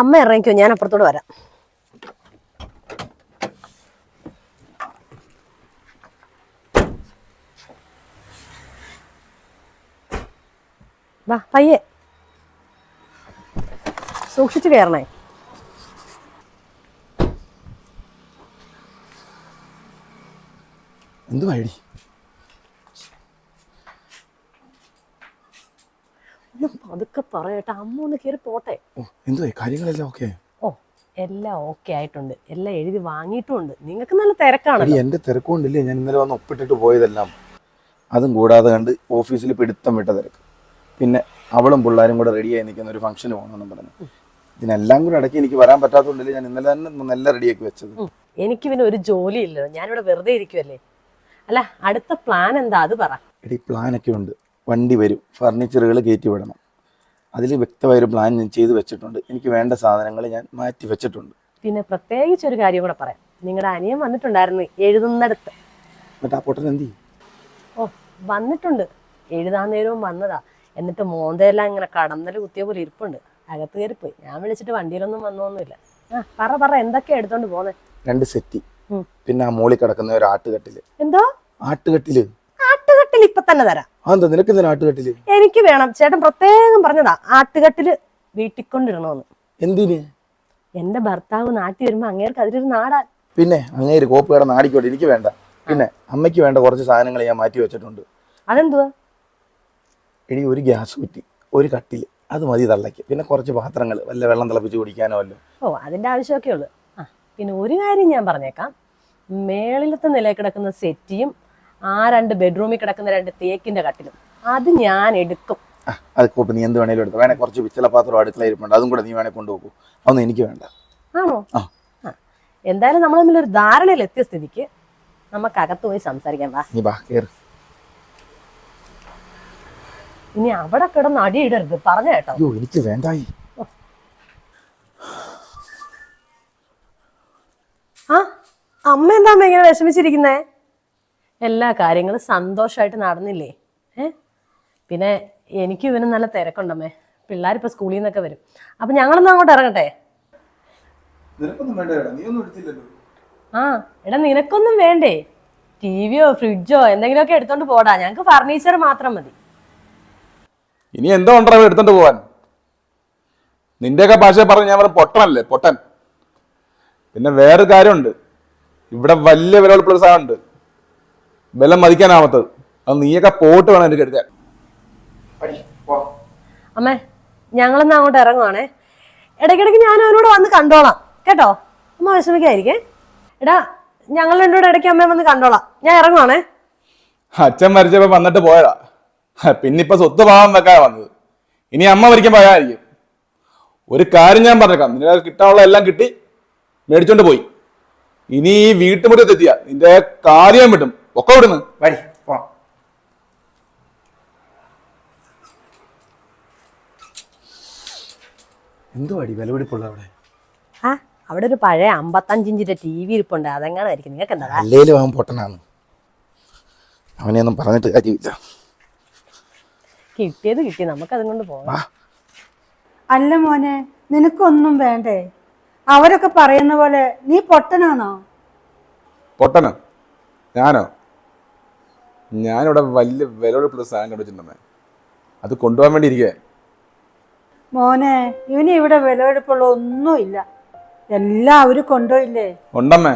അമ്മ ഇറങ്ങിക്കോ ഞാൻ അപ്പുറത്തോട് വരാം. വാ പയ്യെ. സൂക്ഷിച്ച് കയറണേ. എന്തുവാടി ഒന്ന് പതുക്കെ പറയട്ടെ അമ്മ ഒന്ന് കയറി പോട്ടെ. എന്തോ കാര്യങ്ങളെല്ലാം ഓക്കെ? ഓ എല്ലാം ഓക്കെ ആയിട്ടുണ്ട്. എല്ലാം എഴുതി വാങ്ങിയിട്ടുണ്ട്. നിങ്ങൾക്ക് നല്ല തിരക്കാണ് എന്റെ എന്റെ തിരക്കുകൊണ്ടില്ലേ? ഞാൻ ഇന്നലെ വന്ന് ഒപ്പിട്ടിട്ട് പോയതെല്ലാം. അതും കൂടാതെ കണ്ട് ഓഫീസിൽ പിടുത്തം വിട്ട തിരക്ക്. പിന്നെ അവളും പിള്ളേരും കൂടെ റെഡിയായി നിൽക്കുന്ന ഒരു ഫംഗ്ഷന് പോകണമെന്നും പറഞ്ഞു. ഇതിനെല്ലാം കൂടെ ഇടയ്ക്ക് എനിക്ക് വരാൻ പറ്റാത്തതുകൊണ്ടല്ലേ ഞാൻ ഇന്നലെ തന്നെ നല്ല റെഡിയാക്കി വെച്ചത്. എനിക്ക് പിന്നെ ഒരു ജോലി ഇല്ലല്ലോ ഞാനിവിടെ വെറുതെ ഇരിക്കുമല്ലേ അല്ല അടുത്ത പ്ലാൻ എന്താ? അത് പറ. എടി പ്ലാനൊക്കെ ഉണ്ട്. വണ്ടി വരും. ഫർണിച്ചറുകൾ കയറ്റി വിടണം. അതിൽ വ്യക്തമായൊരു പ്ലാൻ ഞാൻ ചെയ്തു വെച്ചിട്ടുണ്ട്. എനിക്ക് വേണ്ട സാധനങ്ങൾ ഞാൻ മാറ്റി വെച്ചിട്ടുണ്ട്. പിന്നെ പ്രത്യേകിച്ച് ഒരു കാര്യം കൂടെ പറയാം. നിങ്ങളുടെ അനിയൻ വന്നിട്ടുണ്ടായിരുന്നു എഴുതുന്നിടത്ത്. എന്നിട്ട് ആ പൊട്ടൻ എന്ത് ഓ വന്നിട്ടുണ്ട്. എഴുതാൻ നേരവും വന്നതാ. എന്നിട്ട് മോന്തയെല്ലാം ഇങ്ങനെ കടന്നൽ കുത്തിയ പോലെ ഇരിപ്പുണ്ട്. അകത്ത് കയറിപ്പോയി. ഞാൻ വിളിച്ചിട്ട് വണ്ടിയിലൊന്നും വന്നൊന്നുമില്ല. ആ പറ പറ എന്തൊക്കെയാ എടുത്തോണ്ട് പോന്നെ? രണ്ട് സെറ്റി. പിന്നെ ആ മോളി കിടക്കുന്ന ഒരു ആട്ടുകട്ടിൽ. എന്തോ? ആട്ടുകട്ടിൽ. ആട്ടുകട്ടിൽ ഇപ്പൊ തന്നെ തരാം. നിനക്ക് ആട്ടുകട്ടിൽ എനിക്ക് വേണം. ചേട്ടൻ പ്രത്യേകം പറഞ്ഞതാ ആട്ടുകട്ടിൽ വീട്ടിൽ കൊണ്ടിടണമെന്ന് എന്തിന്? എന്റെ ഭർത്താവ് നാട്ടി വരുമ്പോ അങ്ങേർക്ക് അതിലൊരു നാടാ. പിന്നെ അങ്ങേര് കോപ്പ് നാടിക്കോട്ടെ എനിക്ക് വേണ്ട. പിന്നെ അമ്മയ്ക്ക് വേണ്ട കുറച്ച് സാധനങ്ങൾ ഞാൻ മാറ്റി വെച്ചിട്ടുണ്ട്. അതെന്തുവാ? എനിക്ക് ഒരു ഗ്യാസ് കുറ്റി ഒരു കട്ടിൽ അത് മതി തള്ളയ്ക്ക്. പിന്നെ കുറച്ച് പാത്രങ്ങൾ വല്ല വെള്ളം തിളപ്പിച്ച് കുടിക്കാനോ അല്ലോ ഓ അതിന്റെ ആവശ്യമൊക്കെ ഉള്ളു. ആ പിന്നെ ഒരു കാര്യം ഞാൻ പറഞ്ഞേക്കാം. മേളിലത്തെ നില കിടക്കുന്ന സെറ്റിയും ആ രണ്ട് ബെഡ്റൂമിൽ കിടക്കുന്ന രണ്ട് തേക്കിന്റെ കട്ടിലും. അത് ഞാൻ എടുക്കും. അത് കോപ്പ് നീ എന്ത് വേണേലും എടുത്തു. വേണേ കുറച്ച് പിച്ചള പാത്രം അടുക്കള ഇരിപ്പുണ്ട്. അതും കൂടെ നീ വേണേ കൊണ്ടുപോകൂ അതൊന്നും എനിക്ക് വേണ്ട. ആണോ? എന്തായാലും നമ്മൾ തമ്മിൽ ഒരു ധാരണയിൽ എത്തിയ സ്ഥിതിക്ക് നമുക്ക് അകത്ത് പോയി സംസാരിക്കാം വാ. നീ വാ കേറ്. ഇനി അവിടെ കിടന്ന് അടിയിടരുത്. പറഞ്ഞ കേട്ടോ. അയ്യോ എനിക്ക് വേണ്ടായി. ആ അമ്മ എന്താ അമ്മ ഇങ്ങനെ വിഷമിച്ചിരിക്കുന്നേ? എല്ലാ കാര്യങ്ങളും സന്തോഷമായിട്ട് നടന്നില്ലേ? ഏ? പിന്നെ എനിക്ക് ഇവന് നല്ല തിരക്കുണ്ടമ്മേ. പിള്ളേരിപ്പോ സ്കൂളിൽ നിന്നൊക്കെ വരും. അപ്പൊ ഞങ്ങളൊന്നും അങ്ങോട്ട് ഇറങ്ങട്ടെ? ആ എടാ നിനക്കൊന്നും വേണ്ടേ? ടി വിയോ ഫ്രിഡ്ജോ എന്തെങ്കിലുമൊക്കെ എടുത്തോണ്ട് പോടാ. ഞങ്ങക്ക് ഫർണിച്ചർ മാത്രം മതി. ഇനി എന്തോ ഉണ്ടോ എടുത്തോണ്ട് പോവാൻ? നിന്റെയൊക്കെ ഭാഷ പറഞ്ഞ് ഞാൻ പറഞ്ഞ പൊട്ടനല്ലേ പൊട്ടൻ. പിന്നെ വേറൊരു കാര്യമുണ്ട്. ഇവിടെ വലിയ വിലവെടുപ്പുള്ള ഒരു സാധനമുണ്ട്. ബലം മതിക്കാനാവാത്തത്. അത് നീയൊക്കെ പോട്ട് വേണം എനിക്ക് എടുക്കാൻ. അമ്മേ ഞങ്ങളെന്നാ അങ്ങോട്ട് ഇറങ്ങുവാണേ? ഇടയ്ക്കിടയ്ക്ക് ഞാൻ അവനോട് വന്ന് കണ്ടോളാം. കേട്ടോ? അമ്മ വിഷമിക്കായിരിക്കേ എടാ ഞങ്ങൾ രണ്ടോട് ഇടയ്ക്ക് അമ്മ വന്ന് കണ്ടോളാം. ഞാൻ ഇറങ്ങുവാണേ. അച്ഛൻ മരിച്ചപ്പോ വന്നിട്ട് പോയതാ. പിന്നെ ഇപ്പൊ സ്വത്ത് പാവം വെക്കാൻ വന്നത്. ഇനി അമ്മ മരിക്കാൻ പോയായിരിക്കും ഒരു കാര്യം ഞാൻ പറഞ്ഞേക്കാം. നിനക്ക് കിട്ടാനുള്ള എല്ലാം കിട്ടി മേടിച്ചോണ്ട് പോയി. ഇനി ഈ വീട്ടുമുറ്റത്തെത്തിയ നിന്റെ കാര്യം വിട്ടും ഒക്കെ വിടുന്നു വഴി പോണം. എന്തോ അടി വിലപിടിപ്പുള്ള അവിടെ? ആ അവിടെ ഒരു പഴയ അമ്പത്തഞ്ചിഞ്ചിന്റെ ടി വി ഇരിപ്പുണ്ട്. അതെങ്ങാനായിരിക്കും? നിങ്ങൾക്ക് എന്താ? അല്ലേലും അവൻ പൊട്ടനാണ്. അവനെയൊന്നും പറഞ്ഞിട്ട് കാര്യമില്ല. കിട്ടിയത് കിട്ടി. നമുക്ക് അതും കൊണ്ട് പോകാം. അല്ല മോനെ നിനക്കൊന്നും വേണ്ടേ? അവരൊക്കെ പറയുന്ന പോലെ നീ പൊട്ടനാണോ? പൊട്ടനോ. ഞാനോ? ഞാനിവിടെ വലിയ വിലപിടിപ്പുള്ള സാധനം കണ്ടുവച്ചിട്ടുണ്ടെന്നേ. അത് കൊണ്ടുപോകാൻ വേണ്ടി ഇരിക്കേ മോനെ ഇവന് ഇവിടെ വിലവെടുപ്പുള്ള ഒന്നുമില്ല എല്ലാം അവർ കൊണ്ടുപോയില്ലേ? ഉണ്ടമ്മേ.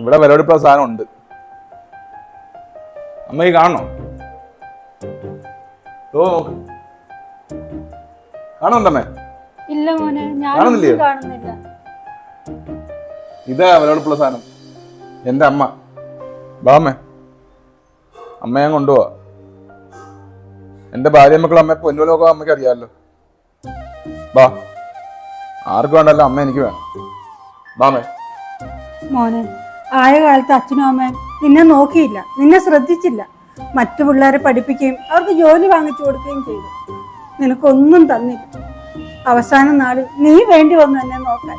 ഇവിടെ വിലപിടിപ്പുള്ള സാധനം ഉണ്ട്. അമ്മ ഈ കാണണോ? ഓ കാണുന്നുണ്ടമ്മേ? ഇല്ല മോനെ ഞാൻ ഞാനൊന്നും കാണുന്നില്ല. ഇതാ വിലപിടിപ്പുള്ള സാധനം. എന്റെ അമ്മ. ബാമ്മേ അമ്മ ഞാൻ കൊണ്ടുപോവാ. എന്റെ ഭാര്യ മക്കളും അമ്മ പൊന്നുപോലൊക്കെ അമ്മയ്ക്ക് അറിയാമല്ലോ ബാ ആർക്ക് വേണ്ടല്ലോ അമ്മ എനിക്ക് വേണം. ബാമേ മോനെ ആയ കാലത്ത് അച്ഛനും അമ്മയും നിന്നെ നോക്കിയില്ല നിന്നെ ശ്രദ്ധിച്ചില്ല. മറ്റു പിള്ളേരെ പഠിപ്പിക്കുകയും അവർക്ക് ജോലി വാങ്ങിച്ചു കൊടുക്കുകയും ചെയ്തു. നിനക്കൊന്നും തന്നില്ല. അവസാന നാളിൽ നീ വേണ്ടി വന്നു എന്നെ നോക്കാൻ.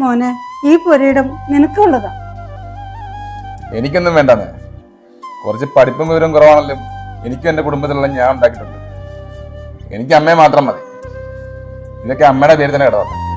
മോനെ ഈ പുരയിടം നിനക്കുള്ളതാ. എനിക്കൊന്നും വേണ്ടെന്നേ കുറച്ച് പഠിപ്പും വിവരം കുറവാണല്ലോ. എനിക്കും എന്റെ കുടുംബത്തിലുള്ള ഞാൻ ഉണ്ടാക്കിയിട്ടുണ്ട്. എനിക്ക് അമ്മയെ മാത്രം മതി. ഇതൊക്കെ അമ്മയുടെ പേര് തന്നെ കിടന്നു